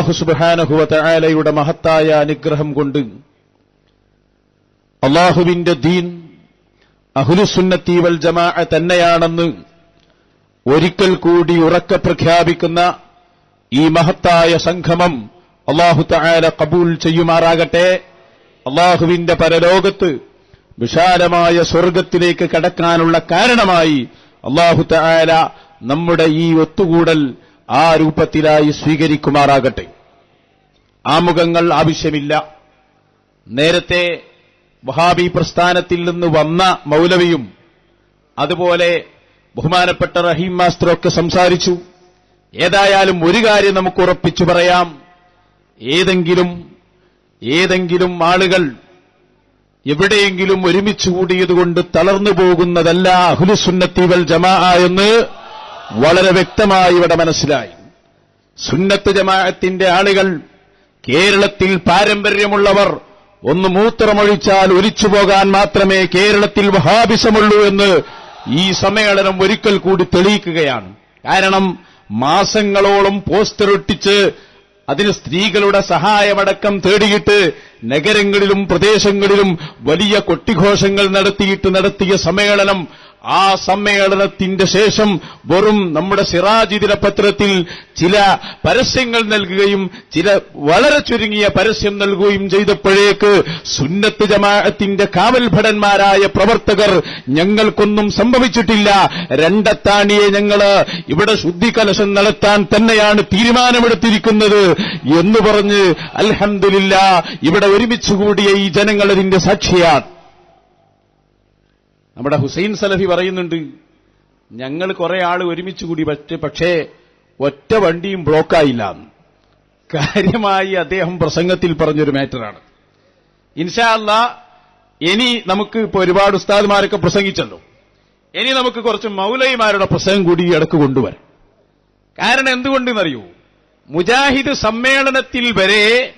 അള്ളാഹു സുബാനഹുവലയുടെ മഹത്തായ അനുഗ്രഹം കൊണ്ട് അള്ളാഹുവിന്റെ ദീൻ അഹുലുസുന്നത്തി വൽ ജമാ തന്നെയാണെന്ന് ഒരിക്കൽ കൂടി ഉറക്കെ പ്രഖ്യാപിക്കുന്ന ഈ മഹത്തായ സംഗമം അള്ളാഹു തആല കബൂൽ ചെയ്യുമാറാകട്ടെ. അള്ളാഹുവിന്റെ പരലോകത്ത് വിശാലമായ സ്വർഗത്തിലേക്ക് കടക്കാനുള്ള കാരണമായി അള്ളാഹു തആല നമ്മുടെ ഈ ഒത്തുകൂടൽ ആ രൂപത്തിലായി സ്വീകരിക്കുമാറാകട്ടെ. ആമുഖങ്ങൾ ആവശ്യമില്ല. നേരത്തെ വഹാബി പ്രസ്ഥാനത്തിൽ നിന്ന് വന്ന മൗലവിയും അതുപോലെ ബഹുമാനപ്പെട്ട റഹീം മാസ്റ്ററൊക്കെ സംസാരിച്ചു. ഏതായാലും ഒരു കാര്യം നമുക്ക് ഉറപ്പിച്ചു പറയാം. ഏതെങ്കിലും ഏതെങ്കിലും ആളുകൾ എവിടെയെങ്കിലും ഒരുമിച്ച് കൂടിയതുകൊണ്ട് തളർന്നു പോകുന്നതല്ല അഹുലുസുന്നത്തി വൽ ജമാ എന്ന് വളരെ വ്യക്തമായി ഇവിടെ മനസ്സിലായി. സുന്നത്ത് ജമാഅത്തിന്റെ ആളുകൾ കേരളത്തിൽ പാരമ്പര്യമുള്ളവർ ഒന്ന് മൂത്രമൊഴിച്ചാൽ ഒലിച്ചു പോകാൻ മാത്രമേ കേരളത്തിൽ വഹാബിസമുള്ളൂ എന്ന് ഈ സമ്മേളനം ഒരിക്കൽ കൂടി തെളിയിക്കുകയാണ്. കാരണം മാസങ്ങളോളം പോസ്റ്റർ ഒട്ടിച്ച് അതിന് സ്ത്രീകളുടെ സഹായമടക്കം തേടിയിട്ട് നഗരങ്ങളിലും പ്രദേശങ്ങളിലും വലിയ കൊട്ടിഘോഷങ്ങൾ നടത്തിയിട്ട് നടത്തിയ സമ്മേളനം ആ സമ്മേളനത്തിന്റെ ശേഷം വെറും നമ്മുടെ സിറാജ് ദിനപത്രത്തിൽ ചില പരസ്യങ്ങൾ നൽകുകയും ചില വളരെ ചുരുങ്ങിയ പരസ്യം നൽകുകയും ചെയ്തപ്പോഴേക്ക് സുന്നത്ത് ജമാഅത്തിന്റെ കാവൽഭടന്മാരായ പ്രവർത്തകർ ഞങ്ങൾക്കൊന്നും സംഭവിച്ചിട്ടില്ല. രണ്ടത്താണിയെ ഞങ്ങൾ ഇവിടെ ശുദ്ധി കലശം നടത്താൻ തന്നെയാണ് തീരുമാനമെടുത്തിരിക്കുന്നത് എന്ന് പറഞ്ഞ് അൽഹന്ദില്ല ഇവിടെ ഒരുമിച്ചുകൂടിയ ഈ ജനങ്ങൾ അതിന്റെ സാക്ഷിയാണ്. നമ്മുടെ ഹുസൈൻ സലഫി പറയുന്നുണ്ട് ഞങ്ങൾ കുറെ ആൾ ഒരുമിച്ച് കൂടി പറ്റേ പക്ഷേ ഒറ്റ വണ്ടിയും ബ്ലോക്കായില്ല. കാര്യമായി അദ്ദേഹം പ്രസംഗത്തിൽ പറഞ്ഞൊരു മാറ്ററാണ്. ഇൻഷാ അല്ല ഇനി നമുക്ക് ഇപ്പൊ ഒരുപാട് ഉസ്താദ്മാരൊക്കെ പ്രസംഗിച്ചല്ലോ. ഇനി നമുക്ക് കുറച്ച് മൗലൈമാരുടെ പ്രസംഗം കൂടി ഇടയ്ക്ക് കൊണ്ടുവരാം. കാരണം എന്തുകൊണ്ടെന്നറിയൂ? മുജാഹിദ് സമ്മേളനത്തിൽ വരെ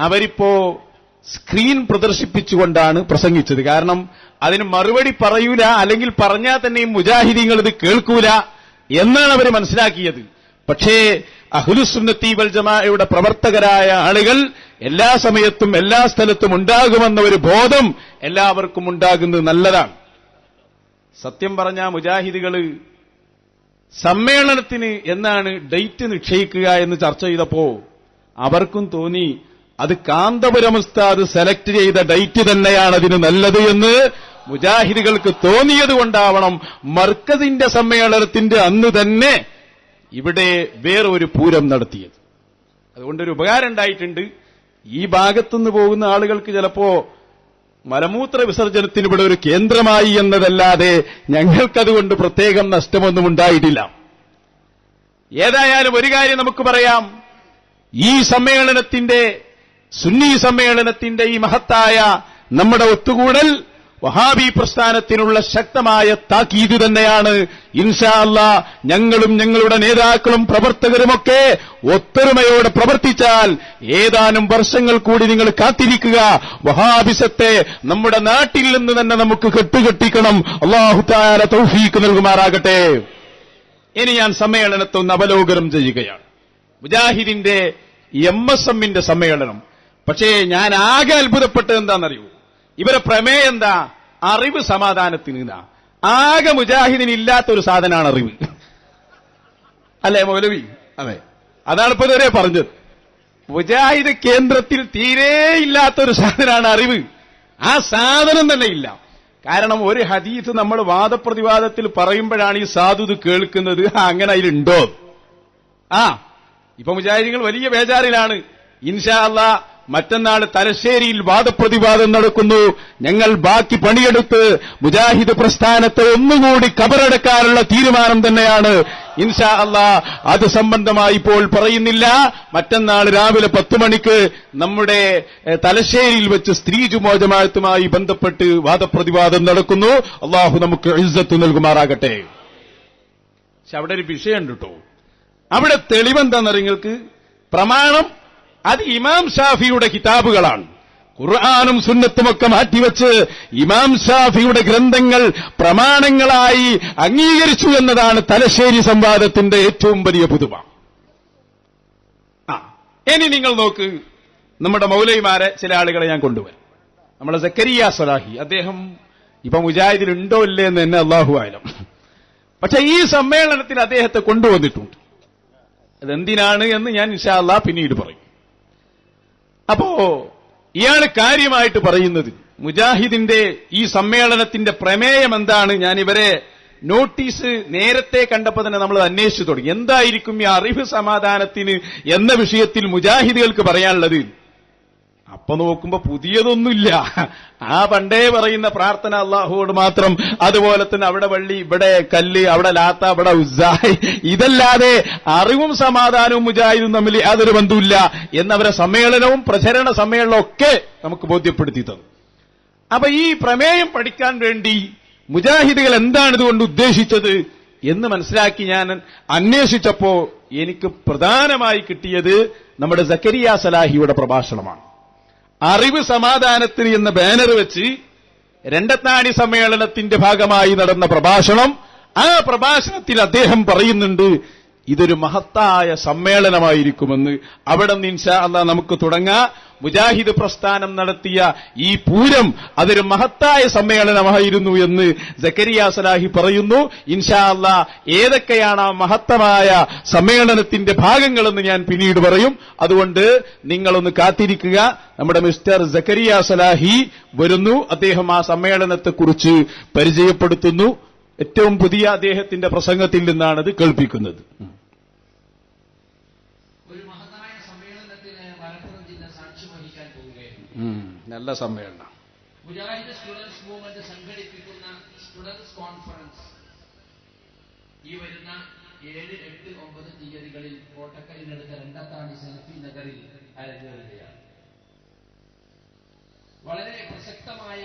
അവരിപ്പോ സ്ക്രീൻ പ്രദർശിപ്പിച്ചുകൊണ്ടാണ് പ്രസംഗിച്ചത്. കാരണം അതിന് മറുപടി പറയൂല അല്ലെങ്കിൽ പറഞ്ഞാൽ തന്നെയും മുജാഹിദീങ്ങൾ ഇത് കേൾക്കൂല എന്നാണ് അവർ മനസ്സിലാക്കിയത്. പക്ഷേ അഹുലുസുന്നത്തി വൽ ജമാഅയുടെ പ്രവർത്തകരായ ആളുകൾ എല്ലാ സമയത്തും എല്ലാ സ്ഥലത്തും ഉണ്ടാകുമെന്ന ഒരു ബോധം എല്ലാവർക്കും ഉണ്ടാകുന്നത് നല്ലതാണ്. സത്യം പറഞ്ഞ മുജാഹിദുകൾ സമ്മേളനത്തിന് എന്നാണ് ഡേറ്റ് നിശ്ചയിക്കുക എന്ന് ചർച്ച ചെയ്തപ്പോ അവർക്കും തോന്നി അത് കാന്തപുരം ഉസ്താദ് സെലക്ട് ചെയ്ത ഡേറ്റ് തന്നെയാണ് അതിന് നല്ലത് എന്ന് മുജാഹിദുകൾക്ക് തോന്നിയത് കൊണ്ടാവണം മർക്കസിന്റെ സമ്മേളനത്തിന്റെ അന്ന് തന്നെ ഇവിടെ വേറൊരു പൂരം നടത്തിയത്. അതുകൊണ്ടൊരു ഉപകാരം ഉണ്ടായിട്ടുണ്ട്. ഈ ഭാഗത്തുനിന്ന് പോകുന്ന ആളുകൾക്ക് ചിലപ്പോ മലമൂത്ര വിസർജനത്തിന് ഇവിടെ ഒരു കേന്ദ്രമായി എന്നതല്ലാതെ ഞങ്ങൾക്കതുകൊണ്ട് പ്രത്യേകം നഷ്ടമൊന്നും ഉണ്ടായിട്ടില്ല. ഏതായാലും ഒരു കാര്യം നമുക്ക് പറയാം. ഈ സമ്മേളനത്തിന്റെ സുന്നി സമ്മേളനത്തിന്റെ ഈ മഹത്തായ നമ്മുടെ ഒത്തുകൂടൽ വഹാബി പ്രസ്ഥാനത്തിനുള്ള ശക്തമായ താക്കീത് തന്നെയാണ്. ഇൻഷാ അല്ല ഞങ്ങളും ഞങ്ങളുടെ നേതാക്കളും പ്രവർത്തകരുമൊക്കെ ഒത്തൊരുമയോടെ പ്രവർത്തിച്ചാൽ ഏതാനും വർഷങ്ങൾ കൂടി നിങ്ങൾ കാത്തിരിക്കുക. വഹാബിസത്തെ നമ്മുടെ നാട്ടിൽ നിന്ന് തന്നെ നമുക്ക് കെട്ടുകെട്ടിക്കണം. അള്ളാഹു താര തൗഫീക്ക് നൽകുമാറാകട്ടെ. ഇനി ഞാൻ സമ്മേളനത്തെ ഒന്ന് അവലോകനം ചെയ്യുകയാണ്. മുജാഹിദിന്റെ എം എസ് എമ്മിന്റെ സമ്മേളനം. പക്ഷേ ഞാൻ ആകെ അത്ഭുതപ്പെട്ടത് എന്താണെന്നറിയൂ? ഇവരെ പ്രമേയം എന്താ? അറിവ് സമാധാനത്തിന് ആകെ മുജാഹിദിന് ഇല്ലാത്ത ഒരു സാധനമാണ് അറിവ്. അല്ലേ മൗലവി? അതെ. അതാണ് ഇപ്പൊ ഇതുവരെ പറഞ്ഞത്. മുജാഹിദ് കേന്ദ്രത്തിൽ തീരെ ഇല്ലാത്ത ഒരു സാധനമാണ് അറിവ്. ആ സാധനം തന്നെ ഇല്ല. കാരണം ഒരു ഹദീസ് നമ്മൾ വാദപ്രതിവാദത്തിൽ പറയുമ്പോഴാണ് ഈ സാധുത് കേൾക്കുന്നത്. അങ്ങനെ അതിലുണ്ടോ? ആ ഇപ്പൊ മുജാഹിദികൾ വലിയ ബേജാറിലാണ്. ഇൻഷാ അല്ല മറ്റന്നാൾ തലശ്ശേരിയിൽ വാദപ്രതിവാദം നടക്കുന്നു. ഞങ്ങൾ ബാക്കി പണിയെടുത്ത് മുജാഹിദ് പ്രസ്ഥാനത്തെ ഒന്നുകൂടി കബറടക്കാനുള്ള തീരുമാനം തന്നെയാണ്. ഇൻഷാ അല്ല അത് സംബന്ധമായി ഇപ്പോൾ പറയുന്നില്ല. മറ്റന്നാൾ രാവിലെ പത്ത് മണിക്ക് നമ്മുടെ തലശ്ശേരിയിൽ വെച്ച് സ്ത്രീ ജുമോജമായത്തുമായി ബന്ധപ്പെട്ട് വാദപ്രതിവാദം നടക്കുന്നു. അള്ളാഹു നമുക്ക് ഇസ്സത്ത് നൽകുമാറാകട്ടെ. പക്ഷെ അവിടെ ഒരു വിഷയമുണ്ട് കേട്ടോ. അവിടെ തെളിവെന്താണെന്ന് നിങ്ങൾക്ക്? പ്രമാണം അത് ഇമാം ഷാഫിയുടെ കിതാബുകളാണ്. ഖുർആാനും സുന്നത്തുമൊക്കെ മാറ്റിവെച്ച് ഇമാം ഷാഫിയുടെ ഗ്രന്ഥങ്ങൾ പ്രമാണങ്ങളായി അംഗീകരിച്ചു എന്നതാണ് തലശ്ശേരി സംവാദത്തിന്റെ ഏറ്റവും വലിയ പുതുമ. ആ ഇനി നിങ്ങൾ നോക്ക് നമ്മുടെ മൗലൈമാരെ ചില ആളുകളെ ഞാൻ കൊണ്ടുവരും. നമ്മളെ സക്കരിയ സലാഹി അദ്ദേഹം ഇപ്പൊ മുജാഹിദിൽ ഉണ്ടോ ഇല്ലേ എന്ന് തന്നെ അള്ളാഹു ആയാലും പക്ഷെ ഈ സമ്മേളനത്തിൽ അദ്ദേഹത്തെ കൊണ്ടുവന്നിട്ടുണ്ട്. അതെന്തിനാണ് എന്ന് ഞാൻ ഇൻഷാ അള്ളാഹ് പിന്നീട് പറയും. അപ്പോ ഇയാൾ കാര്യമായിട്ട് പറയുന്നത് മുജാഹിദിന്റെ ഈ സമ്മേളനത്തിന്റെ പ്രമേയം എന്താണ്? ഞാൻ ഇവരെ നോട്ടീസ് നേരത്തെ കണ്ടപ്പോൾ തന്നെ നമ്മൾ അന്വേഷിച്ചു തുടങ്ങി. എന്തായിരിക്കും ഈ അറിവ് സമാധാനത്തിന് എന്ന വിഷയത്തിൽ മുജാഹിദികൾക്ക് പറയാനുള്ളത്? അപ്പൊ നോക്കുമ്പോ പുതിയതൊന്നുമില്ല. ആ പണ്ടേ പറയുന്ന പ്രാർത്ഥന അള്ളാഹുവോട് മാത്രം. അതുപോലെ തന്നെ അവിടെ വള്ളി ഇവിടെ കല്ല് അവിടെ ലാത്ത അവിടെ ഉസ്സായ് ഇതല്ലാതെ അറിവും സമാധാനവും മുജാഹിദും തമ്മിൽ യാതൊരു ബന്ധമില്ല എന്നവരെ സമ്മേളനവും പ്രചരണ സമ്മേളനവും ഒക്കെ നമുക്ക് ബോധ്യപ്പെടുത്തി തന്നു. അപ്പൊ ഈ പ്രമേയം പഠിക്കാൻ വേണ്ടി മുജാഹിദുകൾ എന്താണ് ഇതുകൊണ്ട് ഉദ്ദേശിച്ചത് എന്ന് മനസ്സിലാക്കി ഞാൻ അന്വേഷിച്ചപ്പോ എനിക്ക് പ്രധാനമായി കിട്ടിയത് നമ്മുടെ സക്കരിയ സലാഹിയുടെ പ്രഭാഷണമാണ്. അറിവ് സമാധാനത്തിന് എന്ന ബാനർ വെച്ച് രണ്ടത്താണി സമ്മേളനത്തിന്റെ ഭാഗമായി നടന്ന പ്രഭാഷണം ആ പ്രഭാഷണത്തിൽ അദ്ദേഹം പറയുന്നുണ്ട് ഇതൊരു മഹത്തായ സമ്മേളനമായിരിക്കുമെന്ന് അവിടെ നിന്ന് ഇൻഷാ അല്ലാ നമുക്ക് തുടങ്ങാം. മുജാഹിദ് പ്രസ്ഥാനം നടത്തിയ ഈ പൂരം അതൊരു മഹത്തായ സമ്മേളനമായിരുന്നു എന്ന് ജക്കരിയ സലാഹി പറയുന്നു. ഇൻഷാ അല്ല ഏതൊക്കെയാണ് ആ മഹത്തമായ സമ്മേളനത്തിന്റെ ഭാഗങ്ങളെന്ന് ഞാൻ പിന്നീട് പറയും. അതുകൊണ്ട് നിങ്ങളൊന്ന് കാത്തിരിക്കുക. നമ്മുടെ മിസ്റ്റർ ജക്കരിയ സലാഹി വരുന്നു. അദ്ദേഹം ആ സമ്മേളനത്തെക്കുറിച്ച് പരിചയപ്പെടുത്തുന്നു. ഏറ്റവും പുതിയ അദ്ദേഹത്തിന്റെ പ്രസംഗത്തിൽ നിന്നാണ് ഇത് കേൾപ്പിക്കുന്നത്. നല്ല സമ്മേളനം. മുജാഹിദ് സ്റ്റുഡൻസ് മൂവ്മെന്റ് സംഘടിപ്പിക്കുന്ന സ്റ്റുഡൻസ് കോൺഫറൻസ്. ഈ വരുന്ന ഏഴ് എട്ട് ഒമ്പത് തീയതികളിൽ കോട്ടക്കലിനടുത്ത രണ്ടത്താണി സെൽഫി നഗറിൽ അരങ്ങേറുകയാണ്. വളരെ പ്രസക്തമായ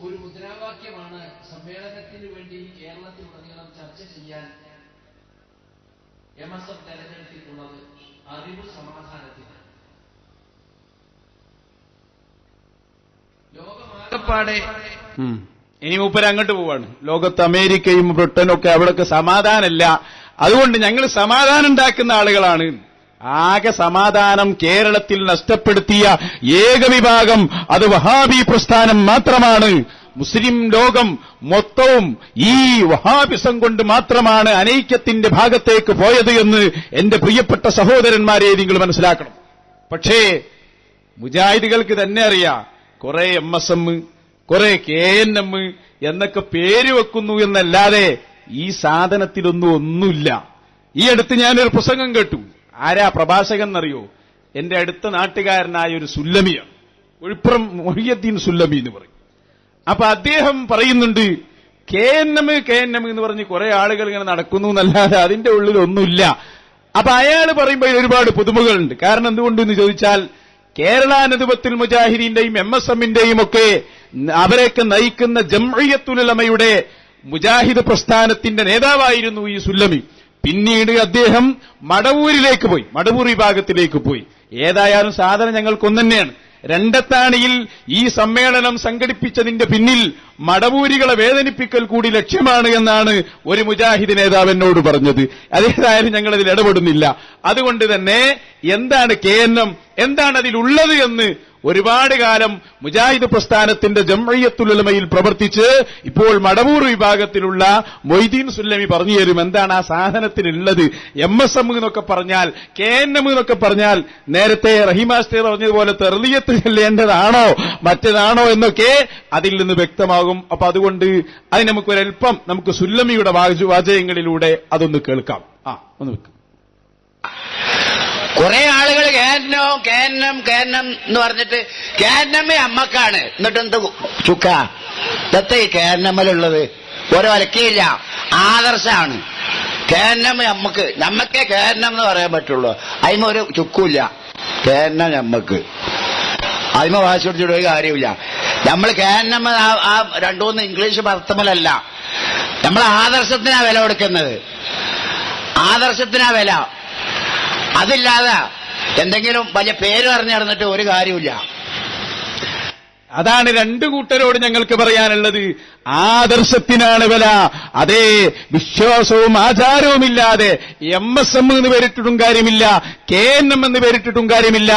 ഒരു മുദ്രാവാക്യമാണ് സമ്മേളനത്തിന് വേണ്ടി കേരളത്തിലുടനീളം ചർച്ച ചെയ്യാൻ എം എസ് എഫ് തെരഞ്ഞെടുത്തിട്ടുള്ളത് അറിവ് സമാധാനത്തിന് ലോകമാകപ്പാടെ. ഇനി മൂപ്പര് അങ്ങോട്ട് പോവാണ്. ലോകത്ത് അമേരിക്കയും ബ്രിട്ടനും ഒക്കെ അവിടെയൊക്കെ സമാധാനമല്ല. അതുകൊണ്ട് ഞങ്ങൾ സമാധാനം ഉണ്ടാക്കുന്ന ആളുകളാണ്. ആകെ സമാധാനം കേരളത്തിൽ നഷ്ടപ്പെടുത്തിയ ഏക വിഭാഗം അത് വഹാബി പ്രസ്ഥാനം മാത്രമാണ്. മുസ്ലിം ലോകം മൊത്തവും ഈ വഹാബിസം കൊണ്ട് മാത്രമാണ് അനൈക്യത്തിന്റെ ഭാഗത്തേക്ക് പോയത് എന്ന് എന്റെ പ്രിയപ്പെട്ട സഹോദരന്മാരെ നിങ്ങൾ മനസ്സിലാക്കണം. പക്ഷേ മുജാഹിദുകൾക്ക് തന്നെ അറിയാം കുറെ എം എസ് എം കുറെ കെ എൻ എം എന്നൊക്കെ പേര് വെക്കുന്നു എന്നല്ലാതെ ഈ സാധനത്തിലൊന്നും ഒന്നുമില്ല. ഈ അടുത്ത് ഞാനൊരു പ്രസംഗം കേട്ടു. ആരാ പ്രഭാഷകൻ എന്നറിയോ എന്റെ അടുത്ത നാട്ടുകാരനായ ഒരു സുല്ലമിയാണ് ഒഴിപ്പുറം മൊഹിയദ്ദീൻ സുല്ലമി എന്ന് പറയും. അപ്പൊ അദ്ദേഹം പറയുന്നുണ്ട് K N M K N M എന്ന് പറഞ്ഞ് കുറെ ആളുകൾ ഇങ്ങനെ നടക്കുന്നു എന്നല്ലാതെ അതിന്റെ ഉള്ളിൽ ഒന്നുമില്ല. അപ്പൊ അയാൾ പറയുമ്പോൾ ഒരുപാട് പുതുമകളുണ്ട്. കാരണം എന്തുകൊണ്ടെന്ന് ചോദിച്ചാൽ കേരള നദുബത്തുൽ മുജാഹിദീന്റെയും എം എസ് എമ്മിന്റെയും ഒക്കെ അവരെയൊക്കെ നയിക്കുന്ന ജംഅയ്യത്തുലമയുടെ മുജാഹിദ് പ്രസ്ഥാനത്തിന്റെ നേതാവായിരുന്നു ഈ സുല്ലമി. പിന്നീട് അദ്ദേഹം മടവൂരിലേക്ക് പോയി. മടവൂർ വിഭാഗത്തിലേക്ക് പോയി. ഏതായാലും സാധനം ഞങ്ങൾക്കൊന്നെന്നെയാണ്. രണ്ടത്താണിയിൽ ഈ സമ്മേളനം സംഘടിപ്പിച്ചതിന്റെ പിന്നിൽ മടവൂരികളെ വേദനിപ്പിക്കൽ കൂടി ലക്ഷ്യമാണ് എന്നാണ് ഒരു മുജാഹിദ് നേതാവ് എന്നോട് പറഞ്ഞത്. അതേതായാലും ഞങ്ങൾ അതിൽ ഇടപെടുന്നില്ല. അതുകൊണ്ട് തന്നെ എന്താണ് കെ എന്താണ് അതിലുള്ളത് എന്ന് ഒരുപാട് കാലം മുജാഹിദ് പ്രസ്ഥാനത്തിന്റെ ജംഇയ്യത്തുലമയിൽ പ്രവർത്തിച്ച് ഇപ്പോൾ മടവൂർ വിഭാഗത്തിലുള്ള മൊയ്തീൻ സുല്ലമി പറഞ്ഞു തരും എന്താണ് ആ സാധനത്തിനുള്ളത് എം എസ് എം എന്നൊക്കെ പറഞ്ഞാൽ കെ എൻ എം എന്നൊക്കെ പറഞ്ഞാൽ നേരത്തെ റഹിമാസ്റ്റർ പറഞ്ഞതുപോലെ തെർലിയത്ത് ചെല്ലേണ്ടതാണോ മറ്റേതാണോ എന്നൊക്കെ അതിൽ നിന്ന് വ്യക്തമാകും. അപ്പൊ അതുകൊണ്ട് അത് നമുക്കൊരൽപ്പം നമുക്ക് സുല്ലമിയുടെ വാച- വാചകങ്ങളിലൂടെ അതൊന്ന് കേൾക്കാം. ആ ഒന്ന് വെക്കാം കുറെ ആളുകൾ കേന്നം കേന്നം കേന്നം എന്ന് പറഞ്ഞിട്ട് കേന്നമ്മ അമ്മക്കാണ്. എന്നിട്ട് എന്ത് ചുക്ക? ഇതത്തെ ഈ ഓരോ ഒലക്കയില്ല. ആദർശാണ്. കേന്നമ്മ അമ്മയ്ക്ക്. നമ്മക്കേ കേന്നം എന്ന് പറയാൻ പറ്റുള്ളൂ. അതിന് ഒരു ചുക്കൂല്ല. കേന്നം നമ്മക്ക് അതിമ വാശി പിടിച്ചിട്ട് ഒരു കാര്യമില്ല നമ്മൾ കേന്നമ്മ ആ- രണ്ടുമൂന്ന് ഇംഗ്ലീഷ് പർത്തമലല്ല നമ്മൾ ആദർശത്തിനാ വില കൊടുക്കുന്നത്. ആദർശത്തിനാ വില. അതില്ലാതെ എന്തെങ്കിലും വലിയ പേര് പറഞ്ഞു നടന്നിട്ട് ഒരു കാര്യമില്ല അതാണ് രണ്ടു കൂട്ടരോട് ഞങ്ങൾക്ക് പറയാനുള്ളത്. ആദർശത്തിനാണ് വില അതേ വിശ്വാസവും ആചാരവുമില്ലാതെ എം എസ് എം എന്ന് പേരിട്ടിട്ടും കാര്യമില്ല കെ എൻ എം എന്ന് പേരിട്ടിട്ടും കാര്യമില്ല.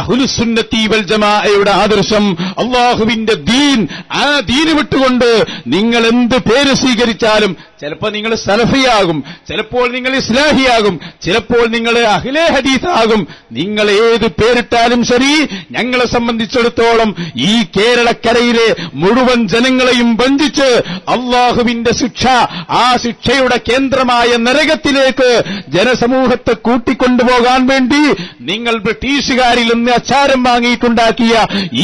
അഹുലുസുന്നത്തി വൽ ജമാഅയുടെ ആദർശം അള്ളാഹുവിന്റെ ദീൻ ആ ദീന് വിട്ടുകൊണ്ട് നിങ്ങൾ എന്ത് പേര് സ്വീകരിച്ചാലും ചിലപ്പോൾ നിങ്ങൾ സലഫിയാകും ചിലപ്പോൾ നിങ്ങൾ ഇസ്ലാഹിയാകും ചിലപ്പോൾ നിങ്ങൾ അഖിലേ ഹദീസാകും നിങ്ങൾ ഏത് പേരിട്ടാലും ശരി ഞങ്ങളെ സംബന്ധിച്ചിടത്തോളം ഈ കേരളക്കരയിലെ മുഴുവൻ ജനങ്ങളെയും ബന്ധിച്ച് അള്ളാഹുവിന്റെ ശിക്ഷ ആ ശിക്ഷയുടെ കേന്ദ്രമായ നരകത്തിലേക്ക് ജനസമൂഹത്തെ കൂട്ടിക്കൊണ്ടുപോകാൻ വേണ്ടി നിങ്ങൾ ബ്രിട്ടീഷുകാരിൽ നിന്ന് അച്ചാരം വാങ്ങിയിട്ടുണ്ടാക്കിയ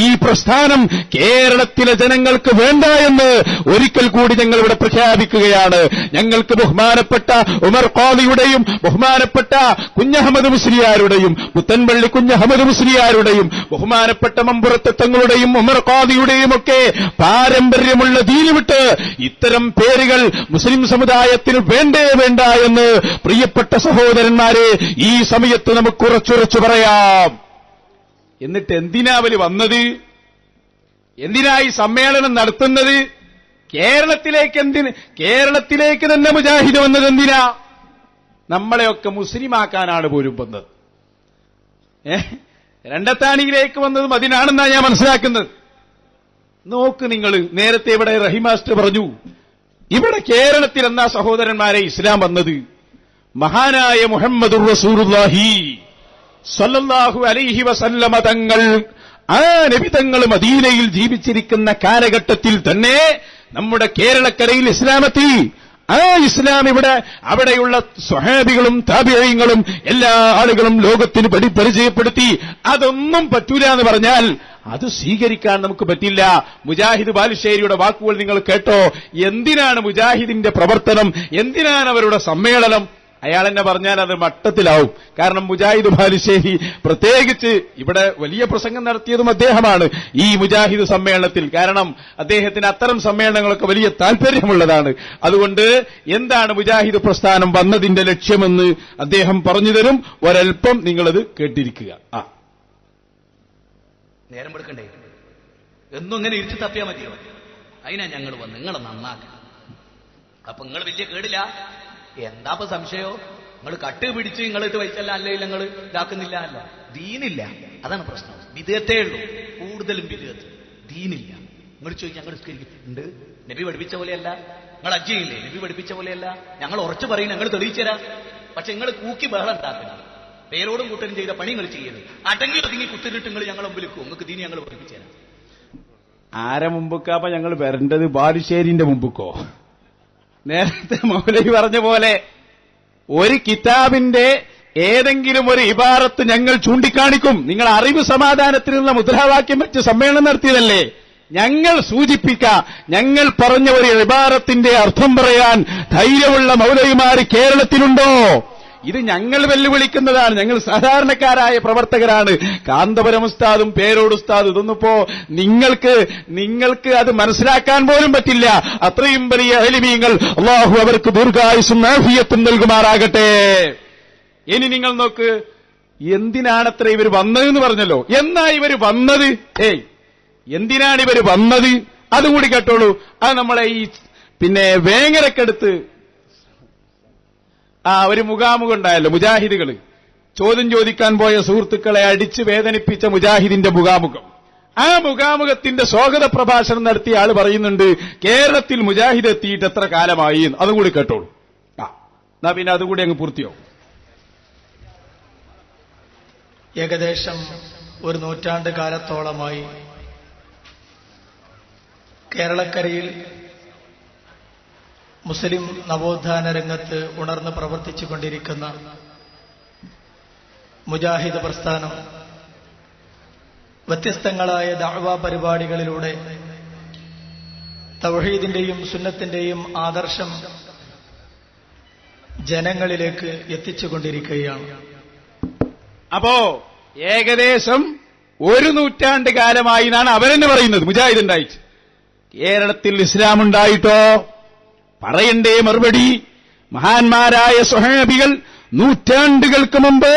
ഈ പ്രസ്ഥാനം കേരളത്തിലെ ജനങ്ങൾക്ക് വേണ്ട എന്ന് ഒരിക്കൽ കൂടി ഞങ്ങൾ ഇവിടെ പ്രഖ്യാപിക്കുകയാണ്. ഞങ്ങൾക്ക് ബഹുമാനപ്പെട്ട ഉമർ ഖാദിയുടെയും ബഹുമാനപ്പെട്ട കുഞ്ഞഹമ്മദ് മുസ്ലിയാരുടെയും പുത്തൻപള്ളി കുഞ്ഞഹമ്മദ് മുസ്ലിയാരുടെയും ബഹുമാനപ്പെട്ട മമ്പുറത്തെ തങ്ങളുടെയും ഉമർ ഖാദിയുടെയും ഒക്കെ പാരമ്പര്യമുള്ള ദീന് വിട്ട് ഇത്തരം പേരുകൾ മുസ്ലിം സമുദായത്തിന് വേണ്ടേ വേണ്ട എന്ന് പ്രിയപ്പെട്ട സഹോദരന്മാരെ ഈ സമയത്ത് നമുക്ക് ഉറച്ചുറച്ചു പറയാം. എന്നിട്ട് എന്തിനാ അവർ വന്നത്? എന്തിനായി സമ്മേളനം നടത്തുന്നത്? കേരളത്തിലേക്ക് എന്തിന് കേരളത്തിലേക്ക് തന്നെ മുജാഹിദ് വന്നത് എന്തിനാ? നമ്മളെയൊക്കെ മുസ്ലിമാക്കാനാണ് പോലും വന്നത്. രണ്ടത്താണിയിലേക്ക് വന്നതും അതിനാണെന്നാണ് ഞാൻ മനസ്സിലാക്കുന്നത്. നോക്ക് നിങ്ങൾ നേരത്തെ ഇവിടെ റഹിമാസ്റ്റർ പറഞ്ഞു ഇവിടെ കേരളത്തിൽ എന്ന സഹോദരന്മാരെ ഇസ്ലാം വന്നത്? മഹാനായ സല്ലല്ലാഹു അലൈഹി വസല്ലമ തങ്ങൾ ആ നബിതങ്ങൾ മദീനയിൽ ജീവിച്ചിരിക്കുന്ന കാലഘട്ടത്തിൽ തന്നെ നമ്മുടെ കേരളക്കരയിൽ ഇസ്ലാമെത്തി ആ ഇസ്ലാം ഇവിടെ അവിടെയുള്ള സ്വഹാബികളും താപിഴയങ്ങളും എല്ലാ ആളുകളും ലോകത്തിന് പടി പരിചയപ്പെടുത്തി അതൊന്നും പറ്റൂല എന്ന് പറഞ്ഞാൽ അത് സ്വീകരിക്കാൻ നമുക്ക് പറ്റില്ല. മുജാഹിദ് ബാലുശ്ശേരിയുടെ വാക്കുകൾ നിങ്ങൾ കേട്ടോ. എന്തിനാണ് മുജാഹിദിന്റെ പ്രവർത്തനം? എന്തിനാണ് അവരുടെ സമ്മേളനം? അയാൾ എന്നെ പറഞ്ഞാൽ അത് മട്ടത്തിലാവും. കാരണം മുജാഹിദ് ബാലുശ്ശേരി പ്രത്യേകിച്ച് ഇവിടെ വലിയ പ്രസംഗം നടത്തിയതും അദ്ദേഹമാണ് ഈ മുജാഹിദ് സമ്മേളനത്തിൽ. കാരണം അദ്ദേഹത്തിന് അത്തരം സമ്മേളനങ്ങളൊക്കെ വലിയ താല്പര്യമുള്ളതാണ് അതുകൊണ്ട് എന്താണ് മുജാഹിദ് പ്രസ്ഥാനം വന്നതിന്റെ ലക്ഷ്യമെന്ന് അദ്ദേഹം പറഞ്ഞു തരും. ഒരൽപ്പം നിങ്ങളത് കേട്ടിരിക്കുക. ആ. നേരം എടുക്കണ്ടേ എന്നും ഇങ്ങനെ ഇരിച്ചു തപ്പിയാ മതിയോ അതിനാ ഞങ്ങൾ വന്ന് നിങ്ങളെ നന്നാക്കാം അപ്പൊ നിങ്ങൾ വലിയ കേടില്ല? എന്താ ഇപ്പൊ സംശയോ? നിങ്ങൾ കട്ട് പിടിച്ച് നിങ്ങൾ ഇത് വഹിച്ചല്ല അല്ലെങ്കിൽ നിങ്ങൾ ഇതാക്കുന്നില്ല അല്ല. ദീനില്ല. അതാണ് പ്രശ്നം. വിധേയത്തേ ഉള്ളൂ. കൂടുതലും വിധേയത്ത് ദീനില്ല. നിങ്ങൾ ചോദിക്കും ഞങ്ങൾ ഉണ്ട്. നബി പഠിപ്പിച്ച പോലെയല്ല. നിങ്ങൾ അജ്ജയില്ലേ നബി പഠിപ്പിച്ച പോലെയല്ല. ഞങ്ങൾ ഉറച്ചു പറയും ഞങ്ങൾ തെളിയിച്ചു തരാം. പക്ഷെ നിങ്ങൾ കൂക്കി ബഹളം ഉണ്ടാക്കണം പേരോടും കൂട്ടരും ചെയ്ത പണി നിങ്ങൾ ചെയ്യരുത്. അടങ്ങി ഒതുങ്ങി കുത്തിരിട്ട് നിങ്ങൾ ഞങ്ങളെ മുമ്പിൽ നിങ്ങൾക്ക് ദീനി ഞങ്ങൾ പഠിപ്പിച്ചു തരാം. ആരെ മുമ്പുക്കാപ്പ ഞങ്ങൾ വരേണ്ടത് ബാലുശ്ശേരിന്റെ മുമ്പുക്കോ? നേരത്തെ മൗലവി പറഞ്ഞ പോലെ ഒരു കിതാബിന്റെ ഏതെങ്കിലും ഒരു ഇബാറത്ത് ഞങ്ങൾ ചൂണ്ടിക്കാണിക്കും. നിങ്ങൾ അറിവ് സമാധാനത്തിനുള്ള മുദ്രാവാക്യം വെച്ച് സമ്മേളനം നടത്തിയതല്ലേ? ഞങ്ങൾ സൂചിപ്പിക്ക ഞങ്ങൾ പറഞ്ഞ ഒരു ഇബാറത്തിന്റെ അർത്ഥം പറയാൻ ധൈര്യമുള്ള മൗലവിമാർ കേരളത്തിലുണ്ടോ? ഇത് ഞങ്ങൾ വെല്ലുവിളിക്കുന്നതാണ്. ഞങ്ങൾ സാധാരണക്കാരായ പ്രവർത്തകരാണ്. കാന്തപുരം ഉസ്താദും പേരോട് ഉസ്താദും ഇതൊന്നിപ്പോ നിങ്ങൾക്ക് നിങ്ങൾക്ക് അത് മനസ്സിലാക്കാൻ പോലും പറ്റില്ല. അത്രയും വലിയ അലിമീങ്ങൾ അള്ളാഹു അവർക്ക് ദീർഘായുസും നാഫിയത്തും നൽകുമാറാകട്ടെ. ഇനി നിങ്ങൾ നോക്ക് എന്തിനാണത്ര ഇവർ വന്നതെന്ന് പറഞ്ഞല്ലോ. എന്നാ ഇവർ വന്നത്? ഏയ് എന്തിനാണ് ഇവർ വന്നത്? അതുകൂടി കേട്ടോളൂ. അത് നമ്മളെ ഈ പിന്നെ വേങ്ങരക്കടുത്ത് ആ ഒരു മുഖാമുഖം ഉണ്ടായല്ലോ മുജാഹിദുകൾ ചോദ്യം ചോദിക്കാൻ പോയ സുഹൃത്തുക്കളെ അടിച്ച് വേദനിപ്പിച്ച മുജാഹിദിന്റെ മുഖാമുഖം. ആ മുഖാമുഖത്തിന്റെ സ്വാഗത പ്രഭാഷണം നടത്തിയ ആൾ പറയുന്നുണ്ട് കേരളത്തിൽ മുജാഹിദ് എത്തിയിട്ട് എത്ര കാലമായി. അതും കൂടി കേട്ടോളൂ. ആ എന്നാ പിന്നെ അതുകൂടി അങ്ങ് പൂർത്തിയാവും. ഏകദേശം ഒരു നൂറ്റാണ്ട് കാലത്തോളമായി കേരളക്കരയിൽ മുസ്ലിം നവോത്ഥാന രംഗത്ത് ഉണർന്ന് പ്രവർത്തിച്ചുകൊണ്ടിരിക്കുന്ന മുജാഹിദ് പ്രസ്ഥാനം വ്യത്യസ്തങ്ങളായ ദാഴ്വാ പരിപാടികളിലൂടെ തൗഹീദിന്റെയും സുന്നത്തിന്റെയും ആദർശം ജനങ്ങളിലേക്ക് എത്തിച്ചുകൊണ്ടിരിക്കുകയാണ്. അപ്പോ ഏകദേശം ഒരു നൂറ്റാണ്ട് കാലമായി എന്നാണ് അവരെന്നെ പറയുന്നത് മുജാഹിദ് ഉണ്ടായിട്ട്. കേരളത്തിൽ ഇസ്ലാം ഉണ്ടായിട്ടോ? പറയണ്ടേ മറുപടി? മഹാന്മാരായ സ്വഹാബികൾ നൂറ്റാണ്ടുകൾക്ക് മുമ്പ്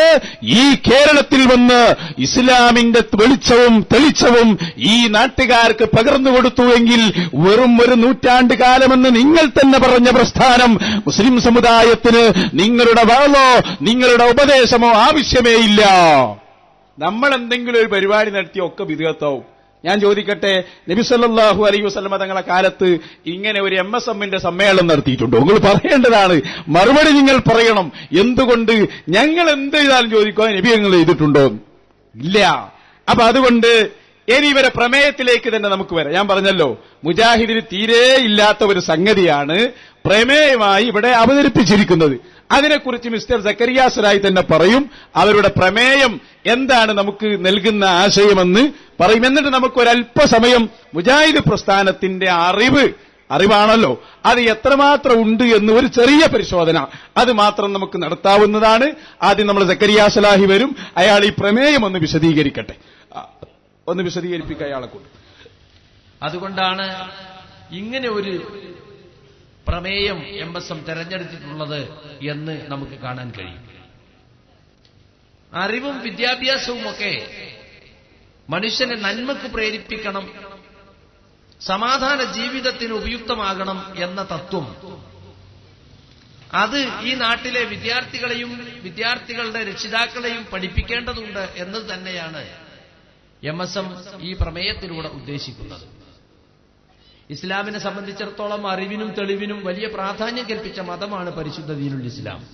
ഈ കേരളത്തിൽ വന്ന് ഇസ്ലാമിന്റെ വെളിച്ചവും തെളിച്ചവും ഈ നാട്ടുകാർക്ക് പകർന്നു കൊടുത്തുവെങ്കിൽ വെറും ഒരു നൂറ്റാണ്ട് കാലമെന്ന് നിങ്ങൾ തന്നെ പറഞ്ഞ പ്രസ്ഥാനം മുസ്ലിം സമുദായത്തിന് നിങ്ങളുടെ വാളോ നിങ്ങളുടെ ഉപദേശമോ ആവശ്യമേ ഇല്ല. നമ്മൾ എന്തെങ്കിലും ഒരു പരിപാടി നടത്തിയ ഒക്കെ വിധേയത്വവും ഞാൻ ചോദിക്കട്ടെ നബി അലൈ അലൈഹി വസല്ലമ തങ്ങളെ കാലത്ത് ഇങ്ങനെ ഒരു എം എസ് എമ്മിന്റെ സമ്മേളനം നടത്തിയിട്ടുണ്ടോ? നിങ്ങൾ പറയേണ്ടതാണ് മറുപടി നിങ്ങൾ പറയണം. എന്തുകൊണ്ട്? ഞങ്ങൾ എന്ത് ചെയ്താലും ചോദിക്കുക നബി നിങ്ങൾ ചെയ്തിട്ടുണ്ടോ? ഇല്ല. അപ്പൊ അതുകൊണ്ട് ഇനി ഇവരെ പ്രമേയത്തിലേക്ക് തന്നെ നമുക്ക് വരാം. ഞാൻ പറഞ്ഞല്ലോ മുജാഹിദിന് തീരെ ഇല്ലാത്ത ഒരു സംഗതിയാണ് പ്രമേയമായി ഇവിടെ അവതരിപ്പിച്ചിരിക്കുന്നത്. അതിനെക്കുറിച്ച് മിസ്റ്റർ സക്കരിയാസരായി തന്നെ പറയും അവരുടെ പ്രമേയം എന്താണ് നമുക്ക് നൽകുന്ന ആശയമെന്ന് പറയും. എന്നിട്ട് നമുക്ക് ഒരല്പസമയം മുജാഹിദ് പ്രസ്ഥാനത്തിന്റെ അറിവ് അറിവാണല്ലോ. അത് എത്രമാത്രം ഉണ്ട് എന്ന് ഒരു ചെറിയ പരിശോധന. അത് മാത്രം നമുക്ക് നടത്താവുന്നതാണ്. ആദ്യം നമ്മൾ സക്കരിയാസലാഹി വരും. അയാൾ ഈ പ്രമേയം ഒന്ന് വിശദീകരിക്കട്ടെ. ഒന്ന് വിശദീകരിപ്പിക്കുക അയാളെ കൊണ്ട് അതുകൊണ്ടാണ് ഇങ്ങനെ ഒരു പ്രമേയം എം എസ് എം തെരഞ്ഞെടുത്തിട്ടുള്ളത് എന്ന് നമുക്ക് കാണാൻ കഴിയും. അറിവും വിദ്യാഭ്യാസവും ഒക്കെ മനുഷ്യനെ നന്മക്ക് പ്രേരിപ്പിക്കണം സമാധാന ജീവിതത്തിന് ഉപയുക്തമാകണം എന്ന തത്വം. അത് ഈ നാട്ടിലെ വിദ്യാർത്ഥികളെയും വിദ്യാർത്ഥികളുടെ രക്ഷിതാക്കളെയും പഠിപ്പിക്കേണ്ടതുണ്ട് എന്ന് തന്നെയാണ് എം എസ് എം ഈ പ്രമേയത്തിലൂടെ ഉദ്ദേശിക്കുന്നത്. ഇസ്ലാമിനെ സംബന്ധിച്ചിടത്തോളം അറിവിനും തെളിവിനും വലിയ പ്രാധാന്യം കൽപ്പിച്ച മതമാണ് പരിശുദ്ധ ദീനുൽ ഇസ്ലാം.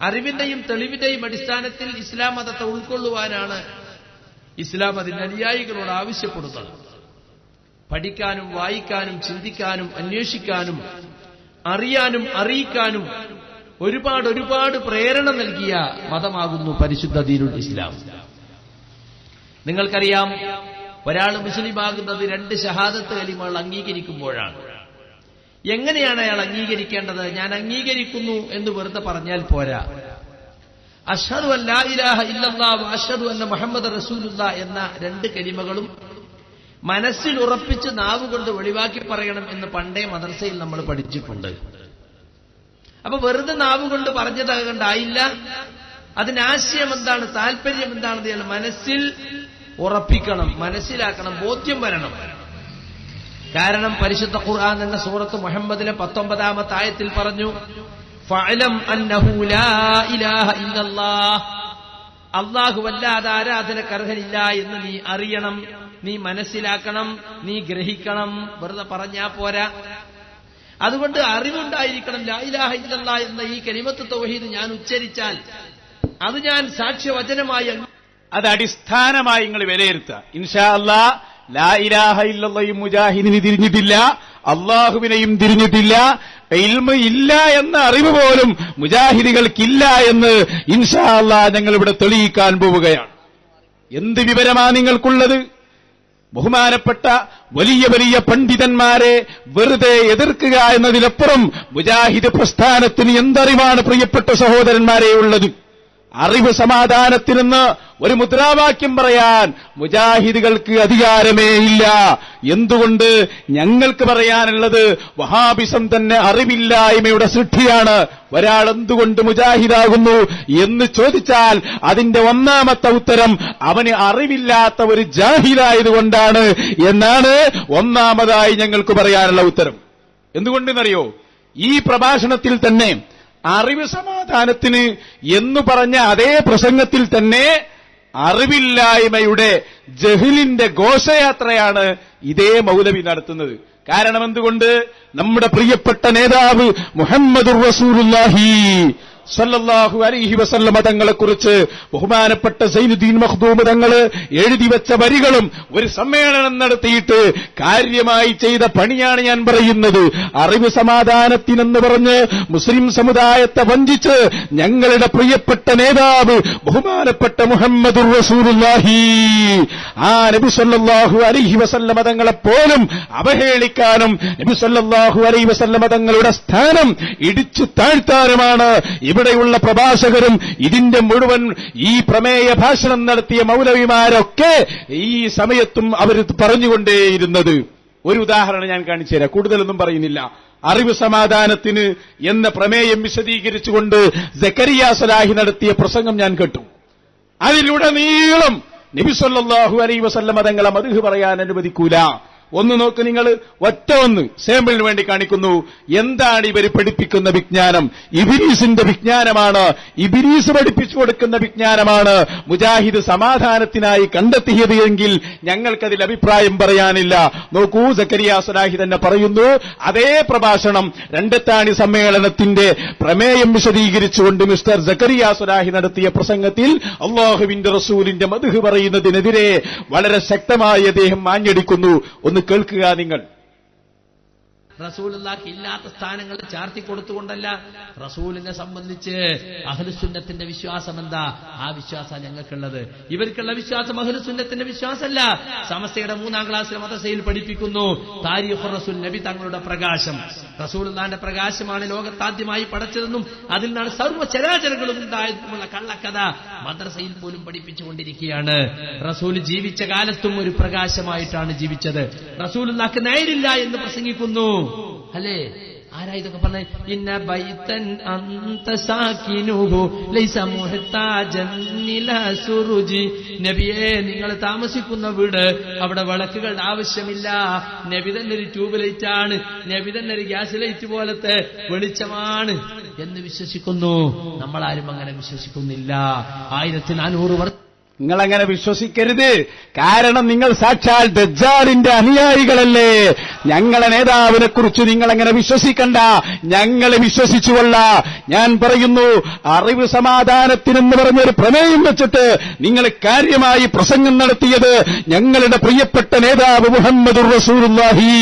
അറിവിന്റെയും തെളിവിന്റെയും അടിസ്ഥാനത്തിൽ ഇസ്ലാം മതത്തെ ഉൾക്കൊള്ളുവാനാണ് ഇസ്ലാം അതിന്റെ അനുയായികളോട് ആവശ്യപ്പെടുന്നത്. പഠിക്കാനും വായിക്കാനും ചിന്തിക്കാനും അന്വേഷിക്കാനും അറിയാനും അറിയിക്കാനും ഒരുപാട് ഒരുപാട് പ്രേരണ നൽകിയ മതമാകുന്നു പരിശുദ്ധ ദീനുൽ ഇസ്ലാം. നിങ്ങൾക്കറിയാം ഒരാൾ മുസ്ലിമാകുന്നത് രണ്ട് ഷഹാദത്ത് കലിമകൾ അംഗീകരിക്കുമ്പോഴാണ്. എങ്ങനെയാണ് അയാൾ അംഗീകരിക്കേണ്ടത്? ഞാൻ അംഗീകരിക്കുന്നു എന്ന് വെറുതെ പറഞ്ഞാൽ പോരാ. അഷദു അല്ലാ ഇലാഹ അഷ്ഹദു അന്ന മുഹമ്മദ് റസൂലുള്ള എന്ന രണ്ട് കരിമകളും മനസ്സിൽ ഉറപ്പിച്ച് നാവുകൊണ്ട് വെളിവാക്കി പറയണം എന്ന് പണ്ടേ മദർസയിൽ നമ്മൾ പഠിച്ചിട്ടുണ്ട്. അപ്പൊ വെറുതെ നാവുകൊണ്ട് പറഞ്ഞതാകണ്ടായില്ല അതിനാശയം എന്താണ്? താല്പര്യം എന്താണെന്ന് മനസ്സിൽ ഉറപ്പിക്കണം മനസ്സിലാക്കണം ബോധ്യം വരണം. കാരണം പരിശുദ്ധ ഖുർആൻ എന്ന സൂറത്ത് മുഹമ്മദിലെ പത്തൊമ്പതാമത്തെ ആയത്തിൽ പറഞ്ഞു ഫഅലം അന്നഹു ലാ ഇലാഹ ഇല്ലല്ലാഹ്. അള്ളാഹു വല്ലാതെ ആരാധനക്കർഹനില്ല എന്ന് നീ അറിയണം നീ മനസ്സിലാക്കണം നീ ഗ്രഹിക്കണം. വെറുതെ പറഞ്ഞാ പോരാ. അതുകൊണ്ട് അറിവുണ്ടായിരിക്കണം ലാ ഇലാഹ ഇല്ലല്ലാ എന്ന ഈ കരിമത്ത് തൗഹീദ് ഞാൻ ഉച്ചരിച്ചാൽ അത് ഞാൻ സാക്ഷ്യവചനമായി അത് അടിസ്ഥാനമായി നിങ്ങൾ വിലയിരുത്തുക. ഇൻഷാ അല്ലാ ലാ ഇലാഹ തിരിഞ്ഞിട്ടില്ല അള്ളാഹുവിനെയും തിരിഞ്ഞിട്ടില്ല ഇൽമ ഇല്ല എന്ന അറിവ് പോലും മുജാഹിദികൾക്കില്ല എന്ന് ഇൻഷാ അല്ലാ ഞങ്ങൾ ഇവിടെ തെളിയിക്കാൻ പോവുകയാണ്. എന്ത് വിവരമാ നിങ്ങൾക്കുള്ളത്? ബഹുമാനപ്പെട്ട വലിയ വലിയ പണ്ഡിതന്മാരെ വെറുതെ എതിർക്കുക എന്നതിലപ്പുറം മുജാഹിദ് പ്രസ്ഥാനത്തിന് എന്തറിവാണ് പ്രിയപ്പെട്ട സഹോദരന്മാരെ ഉള്ളത്? അറിവ് സമാധാനത്തിനെന്ന് ഒരു മുദ്രാവാക്യം പറയാൻ മുജാഹിദുകൾക്ക് അധികാരമേ ഇല്ല. എന്തുകൊണ്ട് ഞങ്ങൾക്ക് പറയാനുള്ളത് വഹാബിസം തന്നെ അറിവില്ലായ്മയുടെ സൃഷ്ടിയാണ്. ഒരാൾ എന്തുകൊണ്ട് മുജാഹിദാകുന്നു എന്ന് ചോദിച്ചാൽ അതിന്റെ ഒന്നാമത്തെ ഉത്തരം അവന് അറിവില്ലാത്ത ഒരു ജാഹിദായതുകൊണ്ടാണ് എന്നാണ് ഒന്നാമതായി ഞങ്ങൾക്ക് പറയാനുള്ള ഉത്തരം. എന്തുകൊണ്ടെന്നറിയോ? ഈ പ്രഭാഷണത്തിൽ തന്നെ അറിവ് സമാധാനത്തിന് എന്ന് പറഞ്ഞ അതേ പ്രസംഗത്തിൽ തന്നെ അറിവില്ലായ്മയുടെ ജഹിലിന്റെ ഘോഷയാത്രയാണ് ഇതേ മൗലവി നടത്തുന്നത്. കാരണം എന്തുകൊണ്ട് നമ്മുടെ പ്രിയപ്പെട്ട നേതാവ് മുഹമ്മദുർ റസൂലുള്ളാഹി സല്ലല്ലാഹു അലൈഹി വസല്ലമ തങ്ങളെക്കുറിച്ച് ബഹുമാനപ്പെട്ട സൈനുദ്ദീൻ മഖ്ദൂം തങ്ങൾ എഴുതി വെച്ച വരികളും ഒരു സമ്മേളനം നടത്തിയിട്ട് കാര്യമായി ചെയ്ത പണിയാണ് ഞാൻ പറയുന്നത്. അറിവ് സമാധാനത്തിനെന്ന് പറഞ്ഞ് മുസ്ലിം സമുദായത്തെ വഞ്ചിച്ച് ഞങ്ങളുടെ പ്രിയപ്പെട്ട നേതാവ് ബഹുമാനപ്പെട്ട മുഹമ്മദ് റസൂലുല്ലാഹി ആ നബി സല്ലല്ലാഹു അലൈഹി വസല്ല മതങ്ങളെ പോലും അവഹേളിക്കാനും നബി സല്ലല്ലാഹു അലൈഹി വസല്ല മതങ്ങളുടെ സ്ഥാനം ഇടിച്ചു താഴ്ത്താനുമാണ് ഇവിടെയുള്ള പ്രഭാഷകരും ഇതിന്റെ മുഴുവൻ ഈ പ്രമേയ ഭാഷണം നടത്തിയ മൗലവിമാരൊക്കെ ഈ സമയത്തും അവർ പറഞ്ഞുകൊണ്ടേയിരുന്നത്. ഒരു ഉദാഹരണം ഞാൻ കാണിച്ചു തരാം. കൂടുതലൊന്നും പറയുന്നില്ല. അറിവ് സമാധാനത്തിന് എന്ന പ്രമേയം വിശദീകരിച്ചുകൊണ്ട് ജക്കരിയ സലാഹി നടത്തിയ പ്രസംഗം ഞാൻ കേട്ടു. അതിലുടനീളം നബിസൊല്ലാഹു അലൈ വസല്ലമ തങ്ങളെ മധുഹ് പറയാൻ അനുവദിക്കൂല. ഒന്ന് നോക്ക് നിങ്ങൾ ഒറ്റ ഒന്ന് സാമ്പിളിന് വേണ്ടി കാണിക്കുന്നു. എന്താണ് ഇവർ പഠിപ്പിക്കുന്ന വിജ്ഞാനം? ഇബിരീസിന്റെ വിജ്ഞാനമാണ്. ഇബിരീസ് പഠിപ്പിച്ചു കൊടുക്കുന്ന വിജ്ഞാനമാണ്. മുജാഹിദ് സമാധാനത്തിനായി കണ്ടെത്തിയത് എങ്കിൽ ഞങ്ങൾക്കതിൽ അഭിപ്രായം പറയാനില്ല. നോക്കൂ സക്കരിയ സലാഹി തന്നെ പറയുന്നു അതേ പ്രഭാഷണം രണ്ടത്താണി സമ്മേളനത്തിന്റെ പ്രമേയം വിശദീകരിച്ചുകൊണ്ട് മിസ്റ്റർ സക്കരിയ സലാഹി നടത്തിയ പ്രസംഗത്തിൽ അള്ളാഹുവിന്റെ റസൂലിന്റെ മധുഹ് പറയുന്നതിനെതിരെ വളരെ ശക്തമായി അദ്ദേഹം മാഞ്ഞടിക്കുന്നു. ഒന്ന് കേൾക്കുക നിങ്ങൾ. റസൂലുള്ളാഹ് ഇല്ലാത്ത സ്ഥാനങ്ങൾ ചാർത്തി കൊടുത്തുകൊണ്ടല്ല. റസൂലിനെ സംബന്ധിച്ച് അഹ്ലുസുന്നത്തിന്റെ വിശ്വാസം എന്താ ആ വിശ്വാസം ഞങ്ങൾക്കുള്ളത്. ഇവർക്കുള്ള വിശ്വാസം അഹ്ലുസുന്നത്തിന്റെ വിശ്വാസമല്ല. സമസ്തയുടെ മൂന്നാം ക്ലാസ്സിലെ മദ്രസയിൽ പഠിപ്പിക്കുന്നു താരിഖ് റസൂൽ നബി തങ്ങളുടെ പ്രകാശം. റസൂലുള്ളാന്റെ പ്രകാശമാണ് ലോകത്താദ്യമായി പടച്ചതെന്നും അതിൽ നിന്നാണ് സർവ ചരാചരങ്ങളും ഉണ്ടായതുമുള്ള കള്ളക്കഥ മദ്രസയിൽ പോലും പഠിപ്പിച്ചുകൊണ്ടിരിക്കുകയാണ്. റസൂൽ ജീവിച്ച കാലത്തും ഒരു പ്രകാശമായിട്ടാണ് ജീവിച്ചത്. റസൂൽ റസൂലുള്ളാക്ക് നേരില്ല എന്ന് പ്രസംഗിക്കുന്നു. അല്ലേ? ആരാ ഇതൊക്കെ പറഞ്ഞ? ഇന്ന ബൈത്തൻ സുറുജി. നബിയെ നിങ്ങൾ താമസിക്കുന്ന വീട് അവിടെ വിളക്കുകളുടെ ആവശ്യമില്ല. നബി തന്നെ ഒരു ട്യൂബ് ലൈറ്റ് ആണ് നബി തന്നെ ഒരു ഗ്യാസ് ലൈറ്റ് പോലത്തെ വെളിച്ചമാണ് എന്ന് വിശ്വസിക്കുന്നു. നമ്മളാരും അങ്ങനെ വിശ്വസിക്കുന്നില്ല. ആയിരത്തി നാനൂറ് വർഷം നിങ്ങൾ അങ്ങനെ വിശ്വസിക്കരുത്. കാരണം നിങ്ങൾ സാക്ഷാൽ ദജ്ജാലിന്റെ അനുയായികളല്ലേ. ഞങ്ങളെ നേതാവിനെ കുറിച്ച് നിങ്ങൾ അങ്ങനെ വിശ്വസിക്കണ്ട? ഞങ്ങൾ വിശ്വസിച്ചുകൊള്ള ഞാൻ പറയുന്നു അറിവ് സമാധാനത്തിനെന്ന് പറഞ്ഞൊരു പ്രമേയം വെച്ചിട്ട് നിങ്ങൾ കാര്യമായി പ്രസംഗം നടത്തിയത് ഞങ്ങളുടെ പ്രിയപ്പെട്ട നേതാവ് മുഹമ്മദ് റസൂലുള്ളാഹി.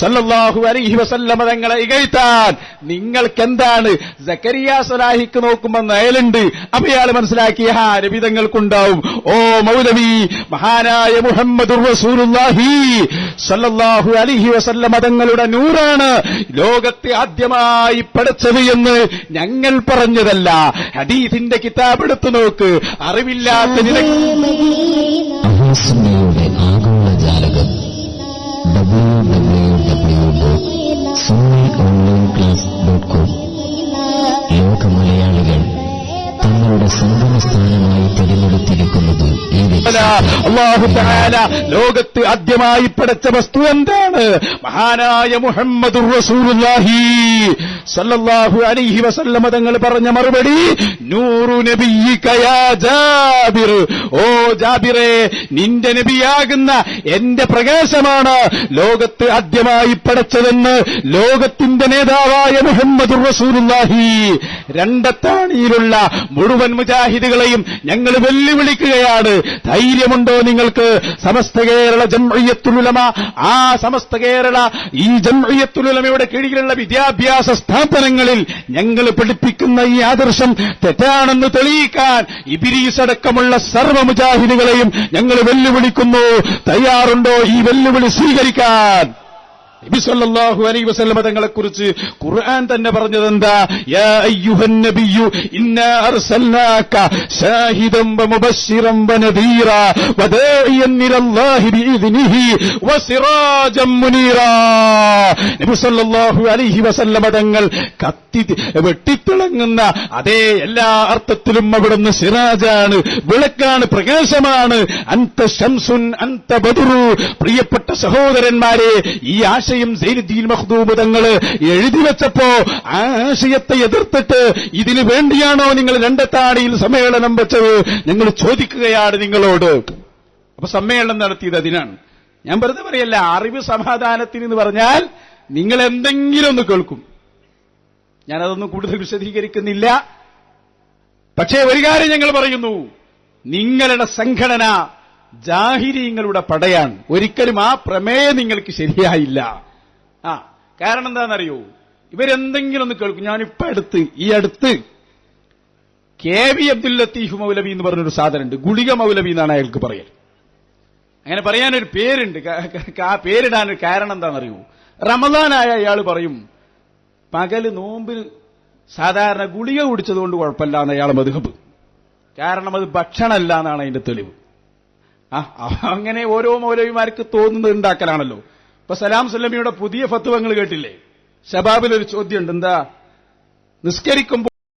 സല്ലല്ലാഹു അലൈഹി വസല്ലമ തങ്ങളെ ഇകഴ്ത്താൻ നിങ്ങൾക്കെന്താണ്? സക്കരിയ സലാഹിക്ക് നോക്കുമ്പോ നയലുണ്ട്. അപ്പൊ ഇയാൾ മനസ്സിലാക്കിയ ഹാ രവിതങ്ങൾക്കുണ്ടാവും ഓ മൗലവി മഹാനായ മുഹമ്മദ് റസൂലുള്ളാഹി. സല്ലല്ലാഹു അലൈഹി വസല്ലമ തങ്ങളുടെ നൂറാണ് ലോകത്തെ ആദ്യമായി പഠിച്ചത് എന്ന് ഞങ്ങൾ പറഞ്ഞതല്ല. ഹദീസിന്റെ കിതാബ് എടുത്തു നോക്ക്. അറിവില്ലാത്ത അഹോസുന്നയുടെ ആഗോള ജാലകം W W W dot Sunni online class dot com ലോക മലയാളികൾ തങ്ങളുടെ സംഗമ സ്ഥാനമായി തിരഞ്ഞെടുത്തിരിക്കുന്നത് അള്ളാഹു ലോകത്ത് ആദ്യമായി പഠിച്ച വസ്തു എന്താണ്? മഹാനായ മുഹമ്മദ് റസൂലുള്ളാഹി. സല്ലല്ലാഹു അലൈഹി വസല്ലമ തങ്ങൾ പറഞ്ഞ മറുപടി നൂറു ജാബിർ. ഓ ജാബിറെ നിന്റെ നബിയാകുന്ന എന്റെ പ്രകാശമാണ് ലോകത്ത് ആദ്യമായി പടച്ചതെന്ന് ലോകത്തിന്റെ നേതാവായ മുഹമ്മദ് റസൂലുള്ളാഹി. രണ്ടത്താണിയിലുള്ള മുഴുവൻ മുജാഹിദുകളെയും ഞങ്ങൾ വെല്ലുവിളിക്കുകയാണ്. ധൈര്യമുണ്ടോ നിങ്ങൾക്ക്? സമസ്ത കേരള ജംഇയ്യത്തുലുലമ ആ സമസ്ത കേരള ഈ ജംഇയ്യത്തുലുലമയുടെ കീഴിലുള്ള വിദ്യാഭ്യാസ സ്ഥാപനങ്ങളിൽ ഞങ്ങൾ പഠിപ്പിക്കുന്ന ഈ ആദർശം തെറ്റാണെന്ന് തെളിയിക്കാൻ ഇബിരീസ് അടക്കമുള്ള സർവ മുജാഹിദുകളെയും ഞങ്ങൾ വെല്ലുവിളിക്കുന്നു. തയ്യാറുണ്ടോ ഈ വെല്ലുവിളി സ്വീകരിക്കാൻ? നബി സല്ലല്ലാഹു അലൈഹി വസല്ലമ തങ്ങളെ കുറിച്ച് ഖുർആൻ തന്നെ പറഞ്ഞത് എന്താ മുനീറ. അലൈഹി വസല്ലമ തങ്ങൾ കത്തി വെട്ടിത്തിളങ്ങുന്ന അതേ എല്ലാ അർത്ഥത്തിലും അവിടുന്ന് സിറാജാണ് വിളക്കാണ് പ്രകാശമാണ്. അന്ത ശംസുൻ അന്ത ബദുറു. പ്രിയപ്പെട്ട സഹോദരന്മാരെ ഈ ആശയം സൈനുദ്ദീൻ മഹ്ദൂബ് തങ്ങൾ എഴുതി വെച്ചപ്പോ ആശയത്തെ എതിർത്തിട്ട് ഇതിനു വേണ്ടിയാണോ നിങ്ങൾ രണ്ടത്താണിയിൽ സമ്മേളനം വെച്ചത്? നിങ്ങൾ ചോദിക്കുകയാണ് നിങ്ങളോട്. അപ്പൊ സമ്മേളനം നടത്തിയത് അതിനാണ്. ഞാൻ വെറുതെ പറയല്ല അറിവ് സമാധാനത്തിന് എന്ന് പറഞ്ഞാൽ നിങ്ങൾ എന്തെങ്കിലും ഒന്ന് കേൾക്കും. ഞാനതൊന്നും കൂടുതൽ വിശദീകരിക്കുന്നില്ല. പക്ഷേ ഒരു കാര്യം ഞങ്ങൾ പറയുന്നു. നിങ്ങളുടെ സംഘടന ജാഹിരീങ്ങളുടെ പടയാണ്. ഒരിക്കലും ആ പ്രമേയം നിങ്ങൾക്ക് ശരിയായില്ല. ആ കാരണം എന്താണെന്നറിയോ? ഇവരെന്തെങ്കിലും ഒന്ന് കേൾക്കും. ഞാനിപ്പോ അടുത്ത് ഈ അടുത്ത് കെ വി അബ്ദുൽ ലത്തീഫ് മൗലവി എന്ന് പറഞ്ഞൊരു സാധനമുണ്ട്. ഗുളിക മൗലബി എന്നാണ് അയാൾക്ക് പറയൽ അങ്ങനെ പറയാനൊരു പേരുണ്ട്. ആ പേരിടാനൊരു കാരണം എന്താണെന്നറിയോ? റമദാനായ അയാൾ പറയും പകൽ നോമ്പിൽ സാധാരണ ഗുളിക കുടിച്ചതുകൊണ്ട് കുഴപ്പമില്ല എന്ന് അയാൾ മധുഹബ്. കാരണം അത് ഭക്ഷണമല്ല എന്നാണ് അതിന്റെ തെളിവ്. അങ്ങനെ ഓരോ മൗലവിമാർക്ക് തോന്നുന്നത് ഉണ്ടാക്കലാണല്ലോ. ഇപ്പൊ സലാം സല്ലമിയുടെ പുതിയ ഫത്വങ്ങൾ കേട്ടില്ലേ? ഷബാബിലൊരു ചോദ്യമുണ്ട് എന്താ? നിസ്കരിക്കുമ്പോൾ